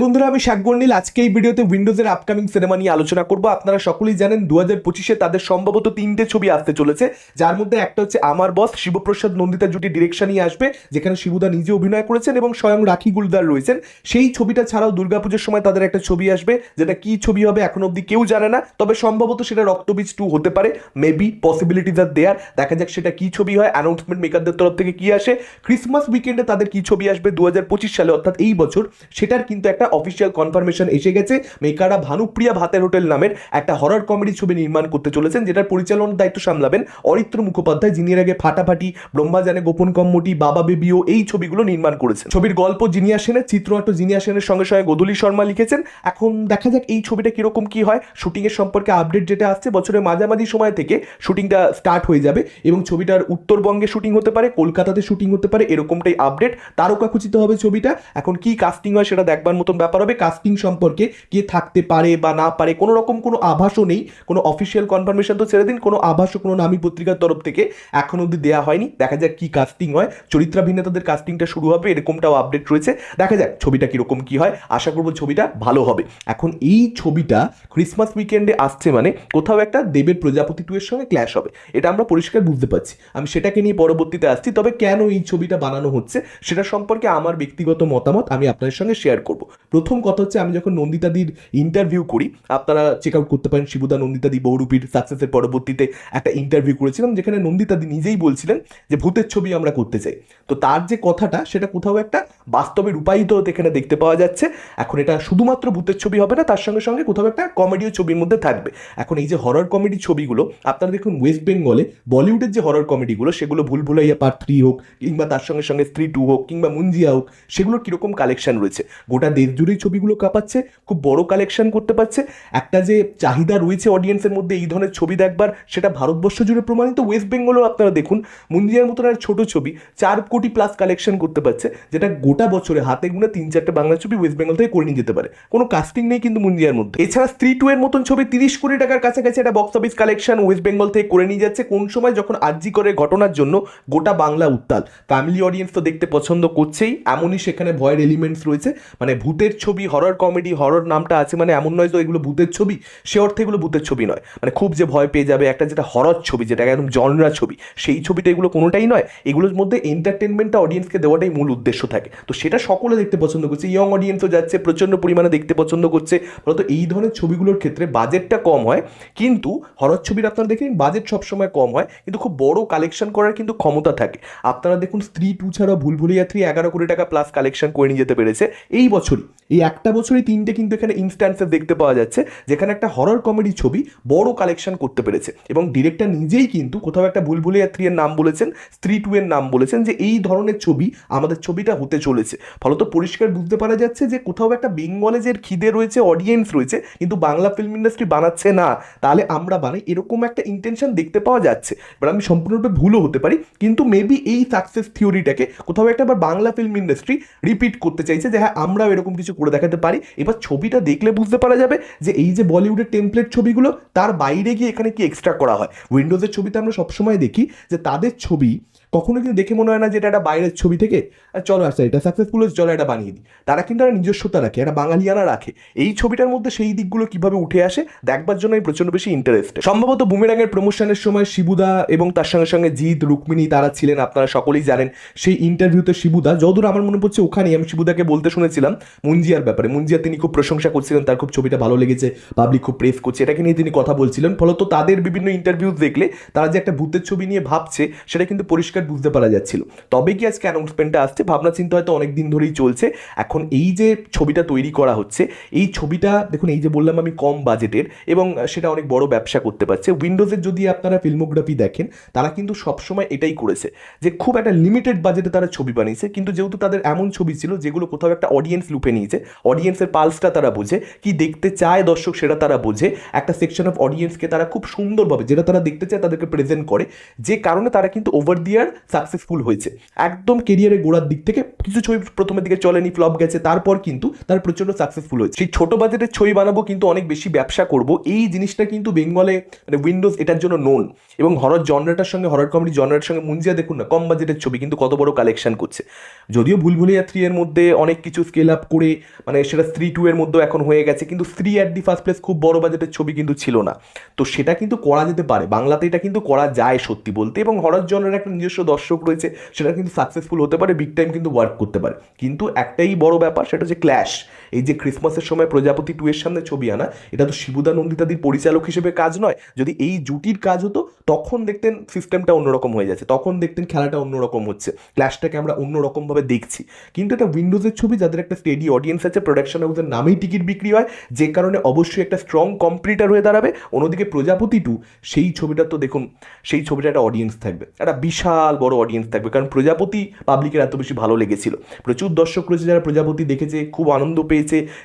বন্ধুরা, আমি শাকবর নীল আজকে এই ভিডিওতে উইন্ডোজের আপকামিং সিনেমা নিয়ে আলোচনা করব। আপনারা সকলেই জানেন দু হাজার পঁচিশে তাদের সম্ভবত তিনটে ছবি আসতে চলেছে। যার মধ্যে একটা হচ্ছে আমার বস, শিবপ্রসাদ নন্দিতা জুটি ডিরেকশনই আসবে, যেখানে শিবুদা নিজে অভিনয় করেছেন এবং স্বয়ং রাখি গুলদার রয়েছেন। সেই ছবিটা ছাড়াও দুর্গাপুজোর সময় তাদের একটা ছবি আসবে, যেটা কি ছবি হবে এখন অবধি কেউ জানে না, তবে সম্ভবত সেটা রক্তবীজ টু হতে পারে। মেবি পসিবিলিটিজ আর দেয়ার দেখা যাক সেটা কি ছবি হয় অ্যানাউন্সমেন্ট মেকারদের তরফ থেকে কি আসে। ক্রিসমাস উইকেন্ডে তাদের কি ছবি আসবে দু হাজার পঁচিশ সালে, অর্থাৎ এই বছর, সেটার কিন্তু একটা অফিসিয়াল কনফার্মেশন এসে গেছে। মেকাররা ভানুপ্রিয়া ভাতের হোটেল নামের একটা হরর কমেডি ছবি নির্মাণ করতে চলেছেন, যেটার পরিচালনার দায়িত্ব সামলাবেন অরিত্র মুখোপাধ্যায়। যিনি আগে ফাটাফাটি, ব্রহ্মাজানে গোপন কম্মটি, বাবা বেবিও এই ছবিগুলো নির্মাণ করেছেন। ছবির গল্প জিনিয়া সেনের, চিত্রনাট্য জিনিয়া সেনের সঙ্গে সঙ্গে গদুলি শর্মা লিখেছেন। এখন দেখা যাক এই ছবিটা কীরকম কি হয়। শুটিং এর সম্পর্কে আপডেট যেটা আসছে, বছরের মাঝামাঝি সময় থেকে শুটিংটা স্টার্ট হয়ে যাবে এবং ছবিটার উত্তরবঙ্গে শুটিং হতে পারে, কলকাতাতে শুটিং হতে পারে, এরকমটাই আপডেট তারকা তারকাখচিত হবে ছবিটা। এখন কি কাস্টিং হয় সেটা দেখবার মতন ব্যাপার হবে কাস্টিং সম্পর্কে কে থাকতে পারে বা না পারে, কোনো রকম কোনো আভাসও নেই, কোনো অফিসিয়াল কনফার্মেশন তো ছেড়ে দিন, কোনো আভাসও কোনো নামী পত্রিকার তরফ থেকে এখন অবধি দেওয়া হয়নি। দেখা যাক কি কাস্টিং হয়, চরিত্রাভিনেতাদের কাস্টিংটা শুরু হবে, এরকমটাও আপডেট রয়েছে। দেখা যাক ছবিটা কীরকম কি হয়, আশা করব ছবিটা ভালো হবে। এখন এই ছবিটা ক্রিসমাস উইকেন্ডে আসছে মানে কোথাও একটা দেবের প্রজাপতি টু এর সঙ্গে ক্ল্যাশ হবে। এটা আমরা পরিষ্কার বুঝতে পারছি। আমি সেটাকে নিয়ে পরবর্তীতে আসছি, তবে কেন এই ছবিটা বানানো হচ্ছে, সেটা সম্পর্কে আমার ব্যক্তিগত মতামত আমি আপনাদের সঙ্গে শেয়ার করব। প্রথম কথা হচ্ছে আমি যখন নন্দিতাদির ইন্টারভিউ করি, আপনারা চেক আউট করতে পারেন শিবুদা, নন্দিতাদি বহুরূপীর সাকসেসের পরবর্তীতে একটা ইন্টারভিউ করেছিলাম, যেখানে নন্দিতাদি নিজেই বলছিলেন যে ভূতের ছবি আমরা করতে চাই। তো তার যে কথাটা, সেটা কোথাও একটা বাস্তবে রূপায়িত হতে এখানে দেখতে পাওয়া যাচ্ছে। এখন এটা শুধুমাত্র ভূতের ছবি হবে না, তার সঙ্গে সঙ্গে কোথাও একটা কমেডিও ছবির মধ্যে থাকবে। এখন এই যে হরর কমেডি ছবিগুলো, আপনারা দেখুন ওয়েস্ট বেঙ্গলে বলিউডের যে হরর কমেডিগুলো সেগুলো ভুল ভুলাইয়া পার্ট থ্রি হোক, কিংবা তার সঙ্গে সঙ্গে স্ত্রী টু হোক, কিংবা মুঞ্জিয়া হোক, সেগুলোর কীরকম কালেকশন রয়েছে। গোটা দেশ জুড়েই ছবিগুলো কাঁপাচ্ছে, খুব বড় কালেকশন করতে পারছে। একটা যে চাহিদা রয়েছে অডিয়েন্সের মধ্যে এই ধরনের ছবি দেখবার, সেটা ভারতবর্ষ জুড়ে প্রমাণিত ওয়েস্ট বেঙ্গলও আপনারা দেখুন। মুঞ্জিয়ার মতন আর ছোট ছবি, চার কোটি প্লাস কালেকশন করতে পারছে, যেটা গোটা বছরে হাতে গুনে তিন চারটে বাংলা ছবি ওয়েস্ট বেঙ্গল থেকে করে নিয়ে যেতে পারে। কোনো কাস্টিং নেই কিন্তু মুঞ্জিয়ার মধ্যে। এছাড়া স্ত্রী টু এর মতন ছবি তিরিশ কোটি টাকার কাছাকাছি একটা box office collection West Bengal থেকে করে নিয়ে যাচ্ছে। কোন সময় যখন আর্জি করে ঘটনার জন্য গোটা বাংলা উত্তাল। ফ্যামিলি অডিয়েন্স তো দেখতে পছন্দ করছেই, এমনই সেখানে ভয়ের এলিমেন্টস রয়েছে। মানে ভূতের ছবি হরর কমেডি হরর নামটা আছে মানে এমন নয় তো এগুলো ভূতের ছবি, সে অর্থে এগুলো ভূতের ছবি নয়। মানে খুব যে ভয় পেয়ে যাবে, একটা যেটা হরর ছবি, যেটা একদম জনরা ছবি, সেই ছবিটা এগুলো কোনোটাই নয়। এগুলোর মধ্যে এন্টারটেনমেন্টটা অডিয়েন্সকে দেওয়াটাই মূল উদ্দেশ্য থাকে। তো সেটা সকলে দেখতে পছন্দ করছে। ইয়ং অডিয়েন্সও যাচ্ছে, প্রচণ্ড পরিমাণে দেখতে পছন্দ করছে। ফলত এই ধরনের ছবিগুলোর ক্ষেত্রে বাজেটটা কম হয়। কিন্তু হরর ছবির আপনারা দেখেন বাজেট সবসময় কম হয়। কিন্তু খুব বড় কালেকশন করার কিন্তু ক্ষমতা থাকে। আপনারা দেখুন, স্ত্রী, টু ছাড়াও ভুলভুলিয়া থ্রি এগারো কোটি টাকা প্লাস কালেকশন করে নিয়ে যেতে পেরেছে। এই বছরই। এই একটা বছরই তিনটে কিন্তু এখানে ইনস্ট্যান্সেস দেখতে পাওয়া যাচ্ছে, যেখানে একটা হরর কমেডি ছবি বড় কালেকশন করতে পেরেছে। এবং ডিরেক্টর নিজেই কিন্তু কোথাও একটা ভুলভুলিয়া থ্রি এর নাম বলেছেন স্ত্রী টু এর নাম বলেছেন যে এই ধরনের ছবি আমাদের ছবিটা হতে চলেছে। ফলত পরিষ্কার বুঝতে পারা যাচ্ছে যে কোথাও একটা বেঙ্গলে যে খিদে রয়েছে অডিয়েন্স রয়েছে, কিন্তু বাংলা ফিল্ম ইন্ডাস্ট্রি বানাচ্ছে না। তাহলে আমরা বানাই এরকম একটা ইন্টেনশন দেখতে পাওয়া যাচ্ছে। এবার আমি সম্পূর্ণরূপে ভুলও হতে পারি, কিন্তু মেবি এই সাকসেস থিওরিটাকে কোথাও একটা আবার বাংলা ফিল্ম ইন্ডাস্ট্রি রিপিট করতে চাইছে যে হ্যাঁ আমরাও এরকম কিছু করে দেখাতে পারি। এবার ছবিটা দেখলে বুঝতে পারা যাবে যে এই যে বলিউডের টেমপ্লেট ছবিগুলো, তার বাইরে গিয়ে এখানে কি এক্সট্রা করা হয়। উইন্ডোজের ছবিতে আমরা সবসময় দেখি যে তাদের ছবি কখনো কিন্তু দেখে মনে হয় না যে এটা একটা বাইরের ছবি থেকে, আর চলো আচ্ছা এটা সাকসেসফুল হয়েছে, চলো এটা বানিয়ে দিই। তারা কিন্তু একটা নিজস্বতা রাখে, একটা বাঙালিয়ানা রাখে। এই ছবিটার মধ্যে সেই দিকগুলো কীভাবে উঠে আসে, দেখবার জন্য আমি প্রচণ্ড বেশি ইন্টারেস্ট সম্ভবত বুমেরাঙের প্রমোশনের সময় শিবুদা এবং তার সঙ্গে সঙ্গে জিৎ, রুক্মিণী তারা ছিলেন, আপনারা সকলেই জানেন, সেই ইন্টারভিউতে শিবুদা যদূর আমার মনে পড়ছে ওখানেই আমি শিবুদাকে বলতে শুনেছিলাম মুঞ্জিয়ার ব্যাপারে। মুঞ্জিয়া তিনি খুব প্রশংসা করছিলেন, তার খুব ছবিটা ভালো লেগেছে পাবলিক খুব প্রেস করছে, এটাকে নিয়ে তিনি কথা বলছিলেন। ফলত তাদের বিভিন্ন ইন্টারভিউ দেখলে তারা যে একটা ভূতের ছবি নিয়ে ভাবছে, সেটা কিন্তু পরিষ্কার বুঝতে পারা যাচ্ছিল। তবে কি আজকে অ্যানাউন্সমেন্টটা আসছে? ভাবনা চিন্তা হয়তো অনেক দিন ধরেই চলছে। এখন এই যে ছবিটা তৈরি করা হচ্ছে, এই ছবিটা, দেখুন, এই যে বললাম আমি কম বাজেটের এবং সেটা অনেক বড় ব্যবসা করতে পারছে। উইন্ডোজের যদি আপনারা ফিল্মোগ্রাফি দেখেন, তারা কিন্তু সবসময় এটাই করেছে যে খুব একটা লিমিটেড বাজেটে তারা ছবি বানিয়েছে। কিন্তু যেহেতু তাদের এমন ছবি ছিল যেগুলো কোথাও একটা অডিয়েন্স লুপে নিয়েছে অডিয়েন্সের পালসটা তারা বোঝে, কি দেখতে চায় দর্শক সেটা তারা বোঝে, একটা সেকশন অফ অডিয়েন্সকে তারা খুব সুন্দরভাবে, যেটা তারা দেখতে চায় তাদেরকে প্রেজেন্ট করে। যে কারণে তারা কিন্তু ওভার দিয়ার সাকসেসফুল হয়েছে। একদম কেরিয়ারের গোড়ার দিক থেকে কিছু ছবি প্রথমের দিকে চলেনি ফ্লপ গেছে, তারপর কিন্তু তার প্রচণ্ড সাকসেসফুল হয়েছে। সেই ছোট বাজেটের ছবি বানাবো কিন্তু অনেক বেশি ব্যবসা করব। এই জিনিসটা কিন্তু বেঙ্গলে মানে উইন্ডোজ এটার জন্য নোন এবং হরর জনরাটার সঙ্গে হরর কমেডি জনরাটার সঙ্গে মুঞ্জিয়া দেখুন না, কম বাজেটের ছবি কিন্তু কত বড় কালেকশন করছে। যদিও ভুলভুলিয়া থ্রি এর মধ্যে অনেক কিছু স্কেল আপ করে মানে সেটা স্ত্রী টু এর মধ্যেও এখন হয়ে গেছে, কিন্তু স্ত্রী অ্যাট দি ফার্স্ট প্লেস খুব বড় বাজেটের ছবি কিন্তু ছিল না। তো সেটা কিন্তু করা যেতে পারে। বাংলাতে এটা কিন্তু করা যায় সত্যি বলতে। এবং হরর জনের একটা নিজস্ব দর্শক রয়েছে, সেটা কিন্তু সাকসেসফুল হতে পারে বিগ টাইম কিন্তু ওয়ার্ক করতে পারে। কিন্তু একটাই বড় ব্যাপার, সেটা হচ্ছে ক্ল্যাশ এই যে ক্রিসমাসের সময় প্রজাপতি টু এর সামনে ছবি আনা, এটা তো শিবুদা নন্দিতাদির পরিচালক হিসেবে কাজ নয়। যদি এই জুটির কাজ হতো, তখন দেখতেন সিস্টেমটা অন্যরকম হয়ে যাচ্ছে, তখন দেখতেন খেলাটা অন্যরকম হচ্ছে ক্ল্যাশটাকে আমরা অন্যরকমভাবে দেখছি। কিন্তু এটা উইন্ডোজের ছবি, যাদের একটা স্টেডি অডিয়েন্স আছে প্রোডাকশন হাউসের নামেই টিকিট বিক্রি হয়, যে কারণে অবশ্যই একটা স্ট্রং কম্পিটিটার হয়ে দাঁড়াবে। অন্যদিকে প্রজাপতি টু সেই ছবিটা তো দেখুন, সেই ছবিটা একটা অডিয়েন্স থাকবে, একটা বিশাল বড় অডিয়েন্স থাকবে, কারণ প্রজাপতি পাবলিকের এত বেশি ভালো লেগেছিল। প্রচুর দর্শক রয়েছে যারা প্রজাপতি দেখেছে, খুব আনন্দ পেয়েছে।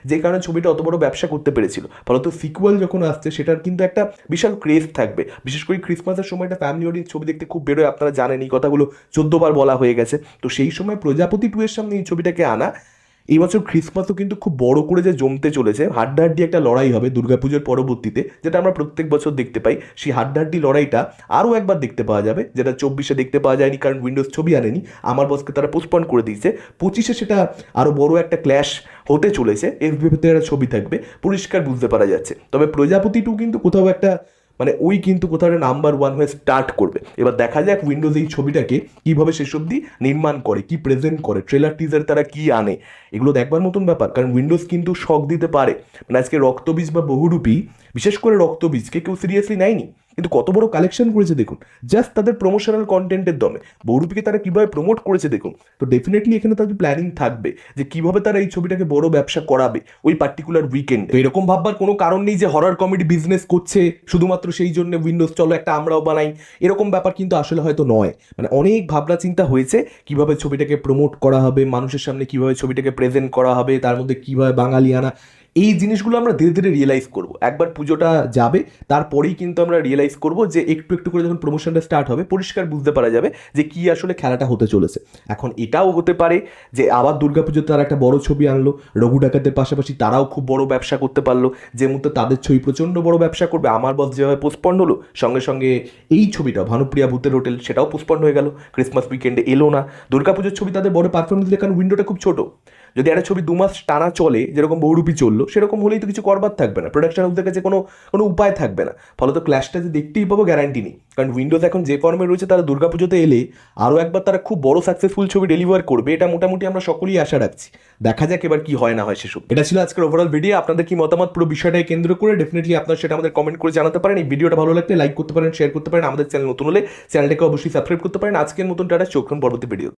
যে কারণে ছবিটা অত বড় ব্যবসা করতে পেরেছিল। ফলত সিকুয়াল যখন আসছে, সেটার কিন্তু একটা বিশাল ক্রেজ থাকবে। বিশেষ করে ক্রিসমাসের সময়টা ফ্যামিলি অডিয়েন্স ছবি দেখতে খুব বেরোয়, আপনারা জানেন এই কথাগুলো। চোদ্দবার বলা হয়ে গেছে। তো সেই সময় প্রজাপতি টু এর সামনে এই ছবিটাকে আনা এই বছর ক্রিসমাসও কিন্তু খুব বড় করে যে জমতে চলেছে হাড্ডাহাড্ডি একটা লড়াই হবে দুর্গাপুজোর পরবর্তীতে, যেটা আমরা প্রত্যেক বছর দেখতে পাই। সেই হাড্ডাহাড্ডি লড়াইটা আরও একবার দেখতে পাওয়া যাবে, যেটা চব্বিশে দেখতে পাওয়া যায়নি, কারণ উইন্ডোজ ছবি আনেনি। আমার বসকে তারা পোস্টপন করে দিয়েছে। পঁচিশে সেটা আরও বড় একটা ক্ল্যাশ হতে চলেছে এফবিতে একটা ছবি থাকবে, পরিষ্কার বুঝতে পারা যাচ্ছে। তবে প্রজাপতি টু কিন্তু কোথাও একটা মানে ওই কিন্তু কোথাও একটা নাম্বার ওয়ান হয়ে স্টার্ট করবে। এবার দেখা যাক উইন্ডোজ এই ছবিটাকে কীভাবে শেষ অবধি নির্মাণ করে, কি প্রেজেন্ট করে ট্রেলার টিজার তারা কি আনে? এগুলো দেখবার মতন ব্যাপার, কারণ উইন্ডোজ কিন্তু শখ দিতে পারে। মানে আজকে রক্তবীজ বা বহুরূপী, বিশেষ করে রক্তবীজকে কেউ সিরিয়াসলি নেয়নি। কিন্তু কত বড় কালেকশন করেছে দেখুন। জাস্ট তাদের প্রমোশনাল কন্টেন্টের দমে। বহুরূপীকে তারা কীভাবে প্রমোট করেছে দেখুন। তো ডেফিনেটলি এখানে তাদের প্ল্যানিং থাকবে যে কীভাবে তারা এই ছবিটাকে বড় ব্যবসা করাবে ওই পার্টিকুলার উইকেন্ড তো এরকম ভাববার কোনো কারণ নেই যে হরর কমেডি বিজনেস করছে, শুধুমাত্র সেই জন্য উইন্ডোজ চলো একটা আমরাও বানাই। এরকম ব্যাপার কিন্তু আসলে হয়তো নয়। মানে অনেক ভাবনা চিন্তা হয়েছে কীভাবে ছবিটাকে প্রমোট করা হবে, মানুষের সামনে কীভাবে ছবিটাকে প্রেজেন্ট করা হবে, তার মধ্যে কীভাবে বাঙালিয়ানা এই জিনিসগুলো আমরা ধীরে ধীরে রিয়েলাইজ করব। একবার পুজোটা যাবে, তারপরেই কিন্তু আমরা রিয়েলাইজ করব যে একটু একটু করে যখন প্রমোশনটা স্টার্ট হবে, পরিষ্কার বুঝতে পারা যাবে যে কি আসলে খেলাটা হতে চলেছে। এখন এটাও হতে পারে যে আবার দুর্গাপুজোতে তারা একটা বড় ছবি আনলো, রঘু ডাকাতের পাশাপাশি তারাও খুব বড় ব্যবসা করতে পারল, যে মুহূর্তে তাদের ছবি প্রচণ্ড বড় ব্যবসা করবে, আমার বস যেভাবে পোস্টপন্ড হলো, সঙ্গে সঙ্গে এই ছবিটা ভানুপ্রিয়া ভূতের হোটেল সেটাও পোস্টপন্ড হয়ে গেল ক্রিসমাস উইকেন্ডে এলো না। দুর্গাপুজোর ছবি তাদের বড় পারফরমেন্স দিলে কারণ উইন্ডোটা খুব ছোট। যদি একটা ছবি দু মাস টানা চলে, যেরকম বহুরূপী চলল, সেরকম হলেই তো কিছু করবার থাকবে না। প্রোডাকশন হাউসদের কাছে কোনো কোনো উপায় থাকবে না। ফলত ক্ল্যাশটা যে দেখতেই পাবো গ্যারান্টি নেই। কারণ উইন্ডোজ এখন যে ফর্মে রয়েছে, তারা দুর্গাপুজোতে এলে আরও একবার তারা খুব বড় সাকসেসফুল ছবি ডেলিভার করবে। এটা মোটামুটি আমরা সকলেই আশা রাখছি। দেখা যাক এবার কি হয়, না হয় সেসব। এটা ছিল আজকের ওভারঅল ভিডিও আপনাদের কি মতামত পুরো বিষয়টাকে কেন্দ্র করে? ডেফিনেটলি আপনারা সেটা আমাদের কমেন্ট করে জানাতে পারেন। এই ভিডিওটা ভালো লাগলে লাইক করতে পারেন শেয়ার করতে পারেন। আমাদের চ্যানেল নতুন হলে চ্যানেলটাকে অবশ্যই সাবস্ক্রাইব করতে পারেন। আজকের মতন টাটা, চোখ পরবর্তী ভিডিও